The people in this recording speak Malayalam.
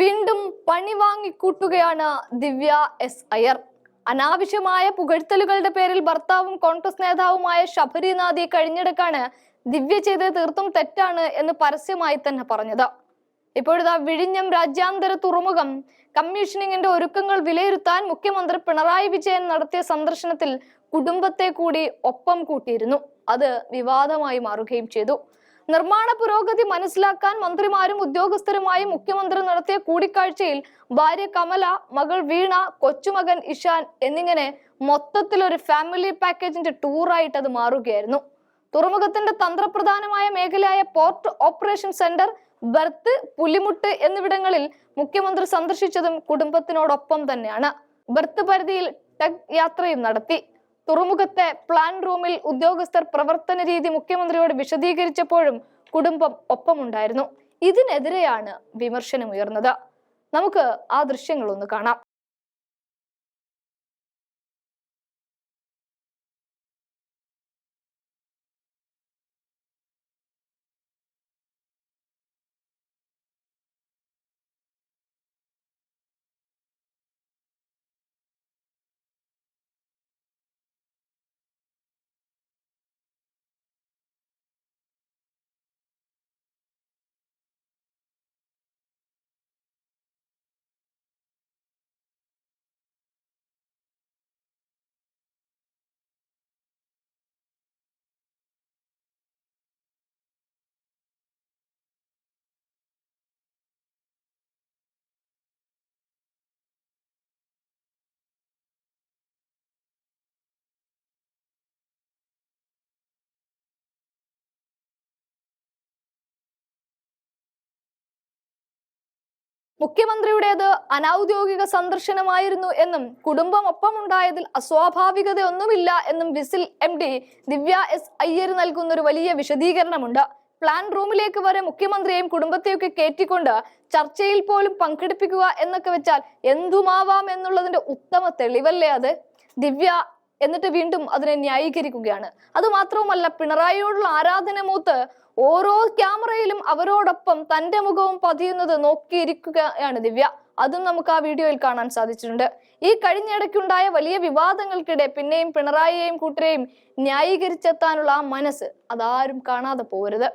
വീണ്ടും പണി വാങ്ങിക്കൂട്ടുകയാണ് ദിവ്യ എസ് അയ്യർ. അനാവശ്യമായ പുകഴ്ത്തലുകളുടെ പേരിൽ ഭർത്താവും കോൺഗ്രസ് നേതാവുമായ ശബരിനാഥി കഴിഞ്ഞിടക്കാണ് ദിവ്യ ചെയ്തത് തീർത്തും തെറ്റാണ് എന്ന് പരസ്യമായി തന്നെ പറഞ്ഞത്. ഇപ്പോഴത്തെ വിഴിഞ്ഞം രാജ്യാന്തര തുറമുഖം കമ്മീഷനിങ്ങിന്റെ ഒരുക്കങ്ങൾ വിലയിരുത്താൻ മുഖ്യമന്ത്രി പിണറായി വിജയൻ നടത്തിയ സന്ദർശനത്തിൽ കുടുംബത്തെ കൂടി ഒപ്പം കൂട്ടിയിരുന്നു. അത് വിവാദമായി മാറുകയും ചെയ്തു. നിർമ്മാണ പുരോഗതി മനസ്സിലാക്കാൻ മന്ത്രിമാരും ഉദ്യോഗസ്ഥരുമായി മുഖ്യമന്ത്രി നടത്തിയ കൂടിക്കാഴ്ചയിൽ ഭാര്യ കമല മകൾ വീണ കൊച്ചുമകൻ ഇഷാൻ എന്നിങ്ങനെ മൊത്തത്തിൽ ഒരു ഫാമിലി പാക്കേജിന്റെ ടൂറായിട്ട് അത് മാറുകയായിരുന്നു. തുറമുഖത്തിന്റെ തന്ത്രപ്രധാനമായ മേഖലയായ പോർട്ട് ഓപ്പറേഷൻ സെന്റർ ബർത്ത് പുലിമുട്ട് എന്നിവിടങ്ങളിൽ മുഖ്യമന്ത്രി സന്ദർശിച്ചതും കുടുംബത്തിനോടൊപ്പം തന്നെയാണ്. ബർത്ത് പരിധിയിൽ ടെക് യാത്രയും നടത്തി. തുറമുഖത്തെ പ്ലാൻ റൂമിൽ ഉദ്യോഗസ്ഥർ പ്രവർത്തന രീതി മുഖ്യമന്ത്രിയോട് വിശദീകരിച്ചപ്പോഴും കുടുംബം ഒപ്പമുണ്ടായിരുന്നു. ഇതിനെതിരെയാണ് വിമർശനമുയർന്നത്. നമുക്ക് ആ ദൃശ്യങ്ങളൊന്ന് കാണാം. മുഖ്യമന്ത്രിയുടേത് അനൌദ്യോഗിക സന്ദർശനമായിരുന്നു എന്നും കുടുംബം ഒപ്പമുണ്ടായതിൽ അസ്വാഭാവികതയൊന്നുമില്ല എന്നും VISL M D Divya S Iyer നൽകുന്ന ഒരു വലിയ വിശദീകരണമുണ്ട്. പ്ലാൻ റൂമിലേക്ക് വരെ മുഖ്യമന്ത്രിയെയും കുടുംബത്തെയൊക്കെ കയറ്റിക്കൊണ്ട് ചർച്ചയിൽ പോലും പങ്കെടുപ്പിക്കുക എന്നൊക്കെ വെച്ചാൽ എന്തുമാവാം എന്നുള്ളതിന്റെ ഉത്തമ തെളിവല്ലേ അത്? ദിവ്യ എന്നിട്ട് വീണ്ടും അതിനെ ന്യായീകരിക്കുകയാണ്. അത് മാത്രവുമല്ല പിണറായിയോടുള്ള ആരാധന മൂത്ത് ഓരോ ക്യാമറയിലും അവരോടൊപ്പം തന്റെ മുഖവും പതിയുന്നത് നോക്കിയിരിക്കുകയാണ് ദിവ്യ. അതും നമുക്ക് ആ വീഡിയോയിൽ കാണാൻ സാധിച്ചിട്ടുണ്ട്. ഈ കഴിഞ്ഞിടയ്ക്കുണ്ടായ വലിയ വിവാദങ്ങൾക്കിടെ പിന്നെയും പിണറായിയെയും കൂട്ടരെയും ന്യായീകരിച്ചെത്താനുള്ള ആ മനസ്സ് അതാരും കാണാതെ പോരുത്